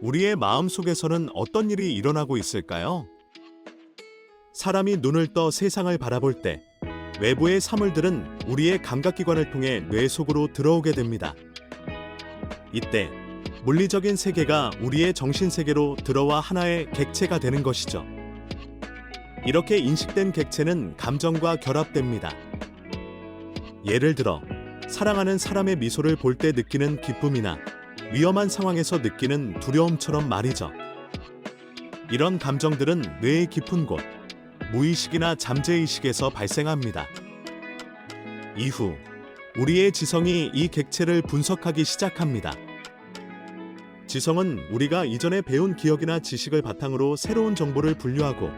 우리의 마음 속에서는 어떤 일이 일어나고 있을까요? 사람이 눈을 떠 세상을 바라볼 때 외부의 사물들은 우리의 감각기관을 통해 뇌 속으로 들어오게 됩니다. 이때 물리적인 세계가 우리의 정신 세계로 들어와 하나의 객체가 되는 것이죠. 이렇게 인식된 객체는 감정과 결합됩니다. 예를 들어 사랑하는 사람의 미소를 볼 때 느끼는 기쁨이나 위험한 상황에서 느끼는 두려움처럼 말이죠. 이런 감정들은 뇌의 깊은 곳, 무의식이나 잠재의식에서 발생합니다. 이후 우리의 지성이 이 객체를 분석하기 시작합니다. 지성은 우리가 이전에 배운 기억이나 지식을 바탕으로 새로운 정보를 분류하고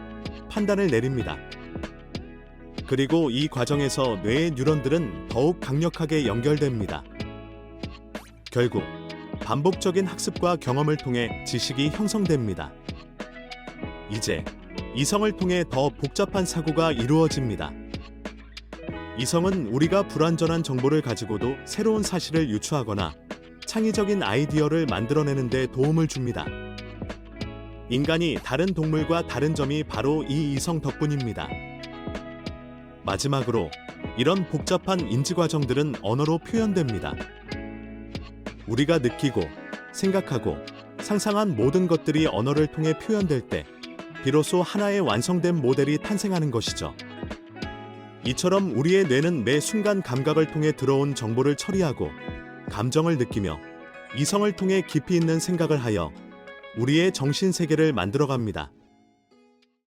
판단을 내립니다. 그리고 이 과정에서 뇌의 뉴런들은 더욱 강력하게 연결됩니다. 결국 반복적인 학습과 경험을 통해 지식이 형성됩니다. 이제 이성을 통해 더 복잡한 사고가 이루어집니다. 이성은 우리가 불완전한 정보를 가지고도 새로운 사실을 유추하거나 창의적인 아이디어를 만들어내는 데 도움을 줍니다. 인간이 다른 동물과 다른 점이 바로 이 이성 덕분입니다. 마지막으로 이런 복잡한 인지 과정들은 언어로 표현됩니다. 우리가 느끼고 생각하고 상상한 모든 것들이 언어를 통해 표현될 때 비로소 하나의 완성된 모델이 탄생하는 것이죠. 이처럼 우리의 뇌는 매 순간 감각을 통해 들어온 정보를 처리하고 감정을 느끼며 이성을 통해 깊이 있는 생각을 하여 우리의 정신 세계를 만들어 갑니다.